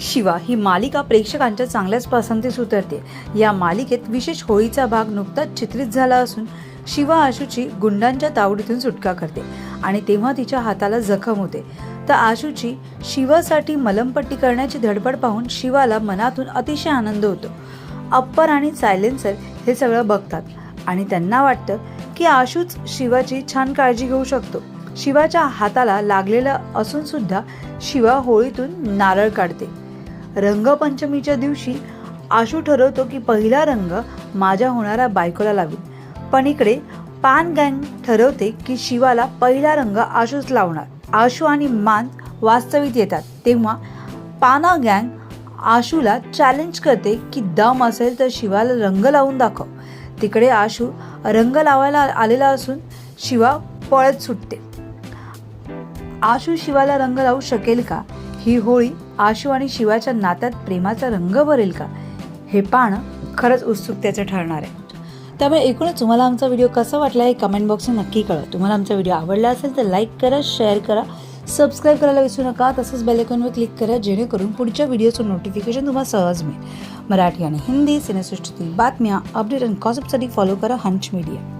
शिवा ही मालिका प्रेक्षकांच्या चांगल्याच पसंतीस उतरते. या मालिकेत विशेष होळीचा भाग नुकताच चित्रित झाला असून शिवा आशूची गुंडांच्या तावडीतून सुटका करते आणि तेव्हा तिच्या हाताला जखम होते. तर आशूची शिवासाठी मलमपट्टी करण्याची धडपड पाहून शिवाला मनातून अतिशय आनंद होतो. अप्पर आणि सायलेन्सर हे सगळं बघतात आणि त्यांना वाटतं की आशूच शिवाची छान काळजी घेऊ शकतो. शिवाच्या हाताला लागलेलं असून सुद्धा शिवा होळीतून नारळ काढते. रंगपंचमीच्या दिवशी आशू ठरवतो की पहिला रंग माझ्या होणाऱ्या बायकोला लावेल. पण इकडे पान गँग ठरवते की शिवाला पहिला रंग आशूच लावणार. आशू आणि मान वास्तवित येतात. तेव्हा पाना गँग आशूला चॅलेंज करते की दम असेल तर शिवाला रंग लावून दाखव. तिकडे आशू रंग लावायला आलेला असून शिवा पळत सुटते. आशू शिवाला रंग लावू शकेल का? ही होळी आशू आणि शिवाच्या नात्यात प्रेमाचा रंग भरेल का? हे पाहणं खरंच उत्सुकतेचं ठरणार आहे. त्यामुळे एकूणच तुम्हाला आमचा व्हिडिओ कसा वाटला हे कमेंट बॉक्सने नक्की कळा तुम्हाला आमचा व्हिडिओ आवडला असेल तर लाईक करा शेअर करा सबस्क्राईब करायला विसरू नका. तसंच बेलेकॉनवर क्लिक करा जेणेकरून पुढच्या व्हिडिओचं नोटिफिकेशन तुम्हाला सहज मिळेल. मराठी आणि हिंदी सिनेसृष्टीतील बातम्या अपडेट आणि कॉसअपसाठी फॉलो करा हंच मीडिया